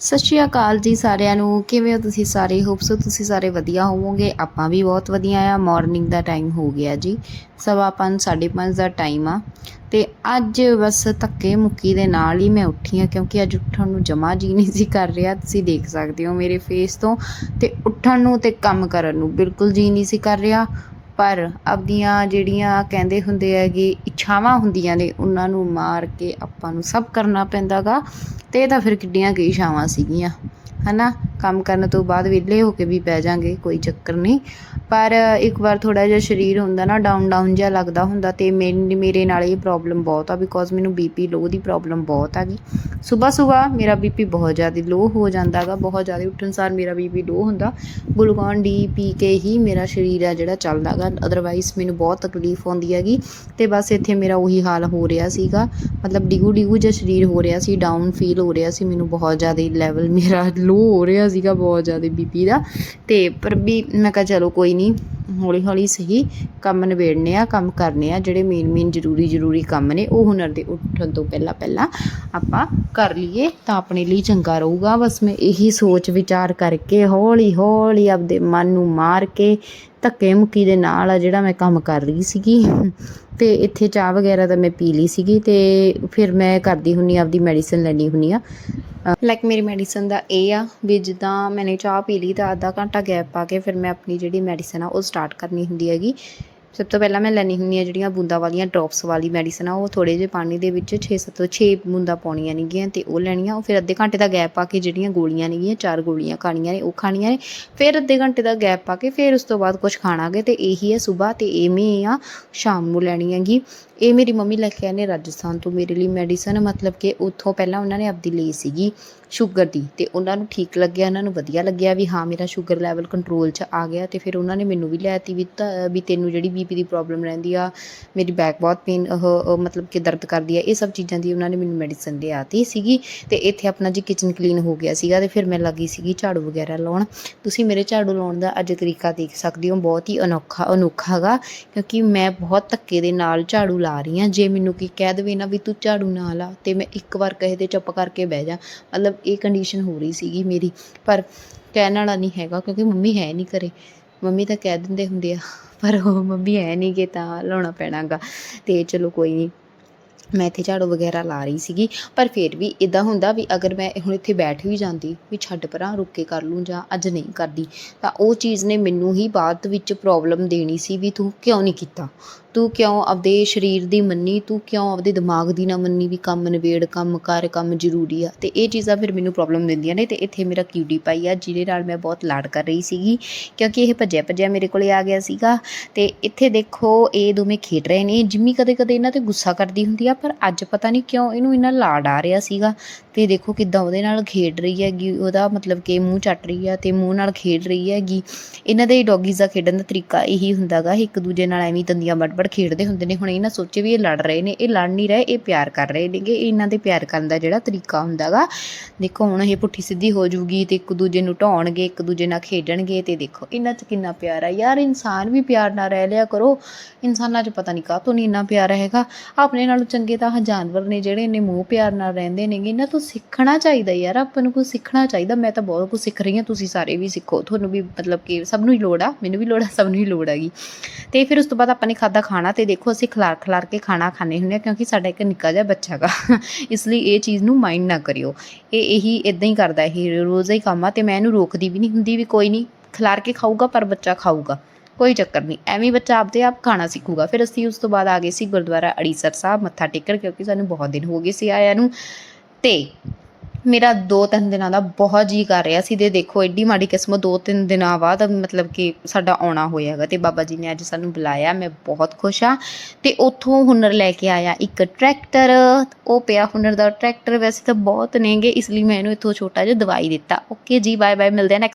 ਸਤਿ ਸ਼੍ਰੀ ਅਕਾਲ ਜੀ ਸਾਰਿਆਂ ਨੂੰ। ਕਿਵੇਂ ਹੋ ਤੁਸੀਂ ਸਾਰੇ? ਹੋਪਸੋ ਤੁਸੀਂ ਸਾਰੇ ਵਧੀਆ ਹੋਵੋਗੇ। ਆਪਾਂ ਵੀ ਬਹੁਤ ਵਧੀਆ ਆ। ਮਾਰਨਿੰਗ ਦਾ ਟਾਈਮ ਹੋ ਗਿਆ ਜੀ। ਸਵਾ ਪੰਜ, ਸਾਢੇ ਪੰਜ ਦਾ ਟਾਈਮ ਆ। ਤੇ ਅੱਜ ਬਸ ਧੱਕੇ ਮੁੱਕੀ ਦੇ ਨਾਲ ਹੀ ਮੈਂ ਉੱਠੀ ਆ ਕਿਉਂਕਿ ਅੱਜ ਉੱਠਣ ਨੂੰ ਜਮਾ ਜੀ ਨਹੀਂ ਸੀ ਕਰ ਰਿਹਾ। ਤੁਸੀਂ ਦੇਖ ਸਕਦੇ ਹੋ ਮੇਰੇ ਫੇਸ ਤੋਂ। ਤੇ ਉੱਠਣ ਨੂੰ ਤੇ ਕੰਮ ਕਰਨ ਨੂੰ ਬਿਲਕੁਲ ਜੀ ਨਹੀਂ ਸੀ ਕਰ ਰਿਹਾ। ਪਰ ਆਪਦੀਆਂ ਜਿਹੜੀਆਂ ਕਹਿੰਦੇ ਹੁੰਦੇ ਹੈਗੇ ਇੱਛਾਵਾਂ ਹੁੰਦੀਆਂ ਨੇ, ਉਹਨਾਂ ਨੂੰ ਮਾਰ ਕੇ ਆਪਾਂ ਨੂੰ ਸਭ ਕਰਨਾ ਪੈਂਦਾਗਾ ਤੇ ਇਹ ਤਾਂ ਫਿਰ ਕਿੱਡੀਆਂ ਕੁ ਇੱਛਾਵਾਂ ਸੀਗੀਆਂ, ਹਨਾ? ਕੰਮ ਕਰਨ ਤੋਂ ਬਾਅਦ ਵਿਹਲੇ ਹੋ ਕੇ ਵੀ ਪੈ ਜਾਾਂਗੇ, ਕੋਈ ਚੱਕਰ ਨਹੀਂ। ਪਰ ਇੱਕ ਵਾਰ ਥੋੜਾ ਜਿਹਾ ਸਰੀਰ ਹੁੰਦਾ ਨਾ ਡਾਊਨ ਡਾਊਨ ਜਿਹਾ ਲੱਗਦਾ ਹੁੰਦਾ ਤੇ ਮੇਨ- ਮੇਰੇ ਨਾਲ ਇਹ ਪ੍ਰੋਬਲਮ ਬਹੁਤ ਆ ਬਿਕੋਜ਼ ਮੈਨੂੰ ਬੀਪੀ ਲੋ ਦੀ ਪ੍ਰੋਬਲਮ ਬਹੁਤ ਆ ਗਈ ਸਵੇਰ ਸਵੇਰ ਮੇਰਾ ਬੀਪੀ ਬਹੁਤ ਜ਼ਿਆਦਾ ਲੋ ਹੋ ਜਾਂਦਾਗਾ ਬਹੁਤ ਜ਼ਿਆਦਾ ਉੱਠਣ ਸਾਰ ਮੇਰਾ ਬੀਪੀ ਲੋ ਹੁੰਦਾ। ਗਲੂਕੋਨ ਡੀ ਪੀ ਕੇ ਹੀ ਮੇਰਾ ਸਰੀਰ ਆ ਜਿਹੜਾ ਚੱਲਦਾਗਾ ਅਦਰਵਾਈਜ਼ ਮੈਨੂੰ ਬਹੁਤ ਤਕਲੀਫ ਆਉਂਦੀ ਹੈਗੀ ਤੇ ਬਸ ਇੱਥੇ ਮੇਰਾ ਉਹੀ ਹਾਲ ਹੋ ਰਿਹਾ ਸੀਗਾ। ਮਤਲਬ ਡਿਗੂ ਡਿਗੂ ਜਿਹਾ ਸਰੀਰ ਹੋ ਰਿਹਾ ਸੀ ਡਾਊਨ ਫੀਲ ਹੋ ਰਿਹਾ ਸੀ, ਮੈਨੂੰ ਬਹੁਤ ਜ਼ਿਆਦਾ ਲੈਵਲ ਮੇਰਾ ਲੋ ਹੋ ਰਿਹਾ ਸੀਗਾ ਬਹੁਤ ਜ਼ਿਆਦਾ ਬੀਪੀ ਦਾ। ਤੇ ਪਰ ਵੀ ਮੈਂ ਕਿਹਾ ਚਲੋ ਕੋਈ ਨਹੀਂ ਹੌਲੀ ਹੌਲੀ ਸਹੀ ਕੰਮ ਨਿਬੇੜਨੇ ਆ, ਕੰਮ ਕਰਨੇ ਆ, ਜਿਹੜੇ ਮੇਨ ਮੇਨ ਜ਼ਰੂਰੀ ਜ਼ਰੂਰੀ ਕੰਮ ਨੇ, ਉਹ ਹੁਨਰ ਦੇ ਉੱਠਣ ਤੋਂ ਪਹਿਲਾਂ ਪਹਿਲਾਂ ਆਪਾਂ ਕਰ ਲਈਏ ਤਾਂ ਆਪਣੇ ਲਈ ਚੰਗਾ ਰਹੂਗਾ। ਬਸ ਮੈਂ ਇਹੀ ਸੋਚ ਵਿਚਾਰ ਕਰਕੇ ਹੌਲੀ ਹੌਲੀ ਆਪਦੇ ਮਨ ਨੂੰ ਮਾਰ ਕੇ ਧੱਕੇ ਮੁੱਕੀ ਦੇ ਨਾਲ ਆ ਜਿਹੜਾ ਮੈਂ ਕੰਮ ਕਰ ਰਹੀ ਸੀਗੀ। ਤੇ ਇੱਥੇ ਚਾਹ ਵਗੈਰਾ ਤਾਂ ਮੈਂ ਪੀ ਲਈ ਸੀਗੀ ਤੇ ਫਿਰ ਮੈਂ ਕਰਦੀ ਹੁੰਨੀ ਆਪਦੀ ਮੈਡੀਸਨ ਲੈਣੀ ਹੁੰਨੀ ਆ। ਲਾਈਕ ਮੇਰੀ ਮੈਡੀਸਨ ਦਾ ਇਹ ਆ ਵੀ ਜਿੱਦਾਂ ਮੈਨੇ ਚਾਹ ਪੀ ਲਈ ਤਾਂ ਅੱਧਾ ਘੰਟਾ ਗੈਪ ਪਾ ਕੇ ਫਿਰ ਮੈਂ ਆਪਣੀ ਜਿਹੜੀ ਮੈਡੀਸਨ ਆ ਉਹ ਸਟਾਰਟ ਕਰਨੀ ਹੁੰਦੀ ਹੈਗੀ। ਸਭ ਤੋਂ ਪਹਿਲਾਂ ਮੈਂ ਲੈਣੀ ਹੁੰਦੀ ਆ ਜਿਹੜੀਆਂ ਬੂੰਦਾਂ ਵਾਲੀਆਂ ਡ੍ਰੌਪਸ ਵਾਲੀ ਮੈਡੀਸਨ ਆ, ਉਹ ਥੋੜੇ ਜਿਹੇ ਪਾਣੀ ਦੇ ਵਿੱਚ 6-7 6 ਬੂੰਦਾਂ ਪਾਉਣੀਆਂ ਨੇਗੀਆਂ ਤੇ ਉਹ ਲੈਣੀਆਂ, ਉਹ ਫਿਰ ਅੱਧੇ ਘੰਟੇ ਦਾ ਗੈਪ ਪਾ ਕੇ ਜਿਹੜੀਆਂ ਗੋਲੀਆਂ ਨੇਗੀਆਂ, ਚਾਰ ਗੋਲੀਆਂ ਖਾਣੀਆਂ ਨੇ, ਉਹ ਖਾਣੀਆਂ ਨੇ, ਫਿਰ ਅੱਧੇ ਘੰਟੇ ਦਾ ਗੈਪ ਪਾ ਕੇ ਫਿਰ ਉਸ ਤੋਂ ਬਾਅਦ ਕੁਝ ਖਾਣਾਗੇ ਤੇ ਇਹੀ ਹੈ ਸਵੇਰ ਤੇ ਐਵੇਂ ਆ ਸ਼ਾਮ ਨੂੰ ਲੈਣੀ ਹੈਗੀ। ਇਹ ਮੇਰੀ ਮੰਮੀ ਲੈ ਕੇ ਆਏ ਨੇ ਰਾਜਸਥਾਨ ਤੋਂ ਮੇਰੇ ਲਈ ਮੈਡੀਸਨ, ਮਤਲਬ ਕਿ ਉੱਥੋਂ ਪਹਿਲਾਂ ਉਹਨਾਂ ਨੇ ਆਪਦੀ ਲਈ ਸੀਗੀ ਸ਼ੂਗਰ ਦੀ ਤੇ ਉਹਨਾਂ ਨੂੰ ਠੀਕ ਲੱਗਿਆ, ਉਹਨਾਂ ਨੂੰ ਵਧੀਆ ਲੱਗਿਆ ਵੀ ਹਾਂ ਮੇਰਾ ਸ਼ੂਗਰ ਲੈਵਲ ਕੰਟਰੋਲ 'ਚ ਆ ਗਿਆ ਤੇ ਫਿਰ ਉਹਨਾਂ ਨੇ ਮੈਨੂੰ ਵੀ ਲੈਤੀ ਵੀ ਤਾਂ- ਵੀ ਤੈਨੂੰ ਜਿਹੜੀ ਬੀਪੀ ਦੀ ਪ੍ਰੋਬਲਮ ਰਹਿੰਦੀ ਆ, ਮੇਰੀ ਬੈਕ ਬਹੁਤ ਪੇਨ ਉਹ ਮਤਲਬ ਕਿ ਦਰਦ ਕਰਦੀ ਆ, ਇਹ ਸਭ ਚੀਜ਼ਾਂ ਦੀ ਉਹਨਾਂ ਨੇ ਮੈਨੂੰ ਮੈਡੀਸਨ ਲਿਆਤੀ ਸੀਗੀ ਤੇ ਇੱਥੇ ਆਪਣਾ ਜੀ ਕਿਚਨ ਕਲੀਨ ਹੋ ਗਿਆ ਸੀਗਾ ਤੇ ਫਿਰ ਮੈਂ ਲੱਗੀ ਸੀਗੀ ਝਾੜੂ ਵਗੈਰਾ ਲਾਉਣ। ਤੁਸੀਂ ਮੇਰੇ ਝਾੜੂ ਲਾਉਣ ਦਾ ਅੱਜ ਤਰੀਕਾ ਦੇਖ ਸਕਦੇ ਹੋ, ਬਹੁਤ ਹੀ ਅਨੋਖਾ ਅਨੋਖਾ ਗਾ ਕਿਉਂਕਿ ਮੈਂ ਬਹੁਤ ਧੱਕੇ ਦੇ ਨਾਲ ਝਾੜੂ ਲਾ ਰਹੀ ਹਾਂ, ਜੇ ਮੈਨੂੰ ਕੀ ਕਹਿ ਦੇਵੇ ਨਾ ਵੀ ਤੂੰ ਝਾੜੂ ਨਾ ਲਾ ਤੇ ਮੈਂ ਇੱਕ ਵਾਰ ਕਹੇ ਤੇ ਚੁੱਪ ਕਰਕੇ ਬਹਿ ਜਾ, ਮਤਲਬ ਇਹ ਕੰਡੀਸ਼ਨ ਹੋ ਰਹੀ ਸੀਗੀ ਮੇਰੀ। ਪਰ ਕਹਿਣ ਵਾਲਾ ਨਹੀਂ ਹੈਗਾ ਕਿਉਂਕਿ ਮੰਮੀ ਹੈ ਨਹੀਂ ਘਰੇ। ਮੰਮੀ ਤਾਂ ਕਹਿ ਦਿੰਦੇ ਹੁੰਦੇ ਆ, ਪਰ ਉਹ ਮੰਮੀ ਹੈ ਨਹੀਂ ਗੇ ਤਾਂ ਲਾਉਣਾ ਪੈਣਾਗਾ। ਤੇ ਚਲੋ ਕੋਈ ਨਹੀਂ ਮੈਂ ਇੱਥੇ ਝਾੜੂ ਵਗੈਰਾ ਲਾ ਰਹੀ ਸੀਗੀ, ਪਰ ਫਿਰ ਵੀ ਇਦਾਂ ਹੁੰਦਾ ਵੀ ਅਗਰ ਮੈਂ ਹੁਣ ਇੱਥੇ ਬੈਠ ਵੀ ਜਾਂਦੀ, ਵੀ ਛੱਡ ਪਰਾਂ, ਰੁੱਕ ਕੇ ਕਰ ਲੂੰ ਜਾਂ ਅੱਜ ਨਹੀਂ ਕਰਦੀ, ਤਾਂ ਉਹ ਚੀਜ਼ ਨੇ ਮੈਨੂੰ ਹੀ ਬਾਅਦ ਵਿੱਚ ਪ੍ਰੋਬਲਮ ਦੇਣੀ ਸੀ ਵੀ ਤੂੰ ਕਿਉਂ ਨਹੀਂ ਕੀਤਾ? ਤੂੰ ਕਿਉਂ ਆਪਦੇ ਸਰੀਰ ਦੀ ਮੰਨੀ, ਤੂੰ ਕਿਉਂ ਆਪਦੇ ਦਿਮਾਗ ਦੀ ਨਾ ਮੰਨੀ ਵੀ ਕੰਮ ਨਿਬੇੜ, ਕੰਮ ਕਰ, ਕੰਮ ਜ਼ਰੂਰੀ ਆ? ਤੇ ਇਹ ਚੀਜ਼ਾਂ ਫਿਰ ਮੈਨੂੰ ਪ੍ਰੋਬਲਮ ਦਿੰਦੀਆਂ ਨੇ ਤੇ ਇੱਥੇ ਮੇਰਾ ਕਿਊਡੀ ਪਾਈ ਆ, ਜਿਹਦੇ ਨਾਲ ਮੈਂ ਬਹੁਤ ਲਾਡ ਕਰ ਰਹੀ ਸੀਗੀ, ਕਿਉਂਕਿ ਇਹ ਭੱਜਿਆ ਭੱਜਿਆ ਮੇਰੇ ਕੋਲੇ ਆ ਗਿਆ ਸੀਗਾ। ਤੇ ਇੱਥੇ ਦੇਖੋ, ਇਹ ਦੋਵੇਂ ਖੇਡ ਰਹੇ ਨੇ, ਜਿੰਮੀ ਕਦੇ ਕਦੇ ਇਹਨਾਂ ਤੇ ਗੁੱਸਾ ਕਰਦੀ ਹੁੰਦੀ ਆ, ਪਰ ਅੱਜ ਪਤਾ ਨਹੀਂ ਕਿਉਂ ਇਹਨੂੰ ਇਹਨਾਂ ਲਾਡ ਆ ਰਿਹਾ ਸੀਗਾ। ਤੇ ਦੇਖੋ ਕਿੱਦਾਂ ਉਹਦੇ ਨਾਲ ਖੇਡ ਰਹੀ ਹੈਗੀ, ਉਹਦਾ ਮਤਲਬ ਕਿ ਮੂੰਹ ਚੱਟ ਰਹੀ ਆ ਤੇ ਮੂੰਹ ਨਾਲ ਖੇਡ ਰਹੀ ਹੈਗੀ। ਇਹਨਾਂ ਦੇ ਡੌਗੀਜ਼ ਦਾ ਖੇਡਣ ਦਾ ਤਰੀਕਾ ਇਹੀ ਹੁੰਦਾਗਾ, ਇੱਕ ਦੂਜੇ ਨਾਲ ਐਵੇਂ ਦੰਦੀਆਂ ਵੱਡ-ਵੱਡ ਖੇਡਦੇ ਹੁੰਦੇ ਨੇ, ਹੁਣ ਇਹਨਾਂ ਨਾ ਸੋਚੇ ਵੀ ਇਹ ਲੜ ਰਹੇ ਨੇ, ਇਹ ਲੜ ਨਹੀਂ ਰਹੇ, ਇਹ ਪਿਆਰ ਕਰ ਰਹੇ ਨੇਗੇ ਇਹਨਾਂ ਦੇ ਪਿਆਰ ਕਰਨ ਦਾ ਜਿਹੜਾ ਤਰੀਕਾ ਹੁੰਦਾਗਾ। ਦੇਖੋ, ਹੁਣ ਇਹ ਪੁੱਠੀ ਸਿੱਧੀ ਹੋ ਜੂਗੀ ਤੇ ਇੱਕ ਦੂਜੇ ਨੂੰ ਢਾਉਣਗੇ, ਇੱਕ ਦੂਜੇ ਨਾਲ ਖੇਡਣਗੇ ਤੇ ਦੇਖੋ, ਇਹਨਾਂ 'ਚ ਕਿੰਨਾ ਪਿਆਰ ਆ। ਯਾਰ, ਇਨਸਾਨ ਵੀ ਪਿਆਰ ਨਾਲ ਰਹਿ ਲਿਆ ਕਰੋ, ਇਨਸਾਨਾਂ 'ਚ ਪਤਾ ਨਹੀਂ ਕਾਹ ਕਾਹਤੋਂ ਨਹੀਂ ਇੰਨਾ ਪਿਆਰ ਹੈਗਾ। ਆਪਣੇ ਨਾਲੋਂ ਚੰਗੇ ਤਾਂ ਜਾਨਵਰ ਨੇ ਜਿਹੜੇ ਇੰਨੇ ਮੋਹ ਪਿਆਰ ਨਾਲ ਰਹਿੰਦੇ ਨੇਗੇ, ਇਹਨਾਂ ਤੋਂ ਸਿੱਖਣਾ ਚਾਹੀਦਾ ਯਾਰ, ਆਪਾਂ ਨੂੰ ਕੁਝ ਸਿੱਖਣਾ ਚਾਹੀਦਾ। ਮੈਂ ਤਾਂ ਬਹੁਤ ਕੁਝ ਸਿੱਖ ਰਹੀ ਹਾਂ, ਤੁਸੀਂ ਸਾਰੇ ਵੀ ਸਿੱਖੋ। ਤੁਹਾਨੂੰ ਵੀ ਮਤਲਬ ਕਿ ਸਭ ਨੂੰ ਹੀ ਲੋੜ ਆ, ਮੈਨੂੰ ਵੀ ਲੋੜ ਆ, ਸਭ ਨੂੰ ਹੀ ਲੋੜ ਹੈਗੀ। ਤੇ ਫਿਰ ਉਸ ਤੋਂ ਬਾਅਦ ਆਪਾਂ ਨੇ ਖਾਦਾ ਖਾਣਾ ਤੇ ਦੇਖੋ ਅਸੀਂ ਖਲਾਰ ਖਿਲਾਰ ਕੇ ਖਾਣਾ ਖਾਣੇ ਹੁੰਦੇ ਆ ਕਿਉਂਕਿ ਸਾਡਾ ਇੱਕ ਨਿੱਕਾ ਜਿਹਾ ਬੱਚਾ ਗਾ। ਇਸ ਲਈ ਇਹ ਚੀਜ਼ ਨੂੰ ਮਾਈਂਡ ਨਾ ਕਰਿਓ। ਇਹ ਇਹੀ ਇਦਾਂ ਹੀ ਕਰਦਾ ਇਹ, ਰੋਜ਼ ਹੀ ਕੰਮ ਆ ਤੇ ਮੈਂ ਇਹਨੂੰ ਰੋਕਦੀ ਵੀ ਨਹੀਂ ਹੁੰਦੀ ਵੀ ਕੋਈ ਨਹੀਂ, ਖਿਲਾਰ ਕੇ ਖਾਊਗਾ ਪਰ ਬੱਚਾ ਖਾਊਗਾ। ਕੋਈ ਚੱਕਰ ਨਹੀਂ, ਐਵੇਂ ਬੱਚਾ ਆਪਦੇ ਆਪ ਖਾਣਾ ਸਿੱਖੂਗਾ। ਫਿਰ ਅਸੀਂ ਉਸ ਤੋਂ ਬਾਅਦ ਆ ਗਏ ਸੀ ਗੁਰਦੁਆਰਾ ਅੜੀਸਰ ਸਾਹਿਬ, ਮੱਥਾ ਟੇਕਣ ਕਿਉਂਕਿ ਸਾਨੂੰ ਬਹੁਤ ਦਿਨ ਹੋ ਗਏ ਸੀ ਆਇਆਂ ਨੂੰ। ਤੇ ਮੇਰਾ ਦੋ ਤਿੰਨ ਦਿਨਾਂ ਦਾ ਬਹੁਤ ਜੀ ਕਰ ਰਿਹਾ ਸੀ ਤੇ ਦੇਖੋ ਐਡੀ ਮਾੜੀ ਕਿਸਮਤ ਦੋ ਤਿੰਨ ਦਿਨਾਂ ਬਾਅਦ ਮਤਲਬ ਕਿ ਸਾਡਾ ਆਉਣਾ ਹੋਇਆਗਾ ਤੇ ਬਾਬਾ ਜੀ ਨੇ ਅੱਜ ਸਾਨੂੰ ਬੁਲਾਇਆ, ਮੈਂ ਬਹੁਤ ਖੁਸ਼ ਆ ਤੇ ਉੱਥੋਂ ਹੁਨਰ ਲੈ ਕੇ ਆਇਆ ਇੱਕ ਟਰੈਕਟਰ, ਉਹ ਪਿਆ ਹੁਨਰ ਦਾ ਟਰੈਕਟਰ ਵੈਸੇ ਤਾਂ ਬਹੁਤ ਨੇਗੇ, ਇਸ ਲਈ ਮੈਂ ਇਹਨੂੰ ਇੱਥੋਂ ਛੋਟਾ ਜਿਹਾ ਦਵਾਈ ਦਿੱਤਾ। ਓਕੇ ਜੀ ਬਾਏ ਬਾਏ ਮਿਲਦੇ ਆ next